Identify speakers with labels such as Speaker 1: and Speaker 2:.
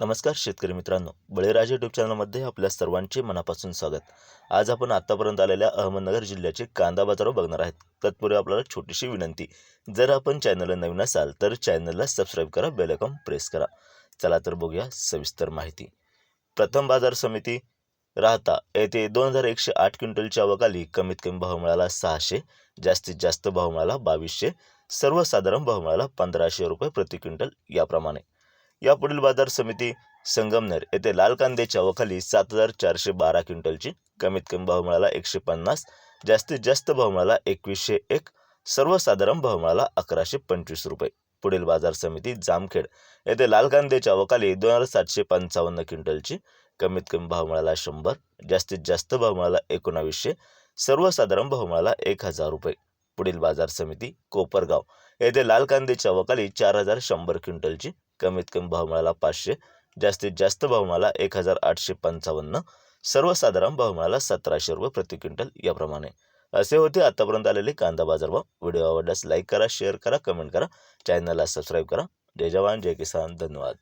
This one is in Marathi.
Speaker 1: नमस्कार शेतकरी मित्रांनो. बळीराजा युट्यूब चॅनलमध्ये आपल्या सर्वांचे मनापासून स्वागत. आज आपण आत्तापर्यंत आलेल्या अहमदनगर जिल्ह्याचे कांदा बाजार बघणार आहेत. तत्पूर्वी आपल्याला छोटीशी विनंती. जर आपण चॅनलला नवीन असाल तर चॅनलला सबस्क्राईब करा बेल आयकॉन प्रेस करा. चला तर बघूया सविस्तर माहिती. प्रथम बाजार समिती राहता येथे दोन हजार एकशे आठ क्विंटलच्या आवकाली कमीत कमी भाव मिळाला सहाशे जास्तीत जास्त भाव मिळाला बावीसशे सर्वसाधारण भाव मिळाला पंधराशे रुपये प्रति क्विंटल याप्रमाणे. यापुढील बाजार समिती संगमनेर येथे लाल कांद्याच्या अवखाली सात हजार चारशे बारा क्विंटलची कमीत कमी भाव मिळाला एकशे पन्नास जास्तीत जास्त भाव मिळाला एकवीसशे एक सर्वसाधारण भाव मिळाला अकराशे पंचवीस रुपये. पुढील बाजार समिती जामखेड येथे लाल कांद्याच्या अवकाली दोन हजार सातशे पंचावन्न क्विंटलची कमीत कमी भाव मिळाला शंभर जास्तीत जास्त भाव मिळाला एकोणावीसशे सर्वसाधारण भाव मिळाला एक हजार रुपये. पुढील बाजार समिती कोपरगाव येथे लाल कांद्याच्या अवकाली चार हजार शंभर क्विंटलची कमीत कमी भाव मिळाला पाचशे जास्तीत जास्त भाव मिळाला एक हजार आठशे पंचावन्न सर्वसाधारण भाव मिळाला सतराशे रुपये प्रति क्विंटल याप्रमाणे. असे होते आतापर्यंत आलेले कांदा बाजारभाव व्हिडिओ आवडल्यास लाईक करा शेअर करा कमेंट करा चॅनलला सबस्क्राईब करा. जय जवान जय किसान धन्यवाद.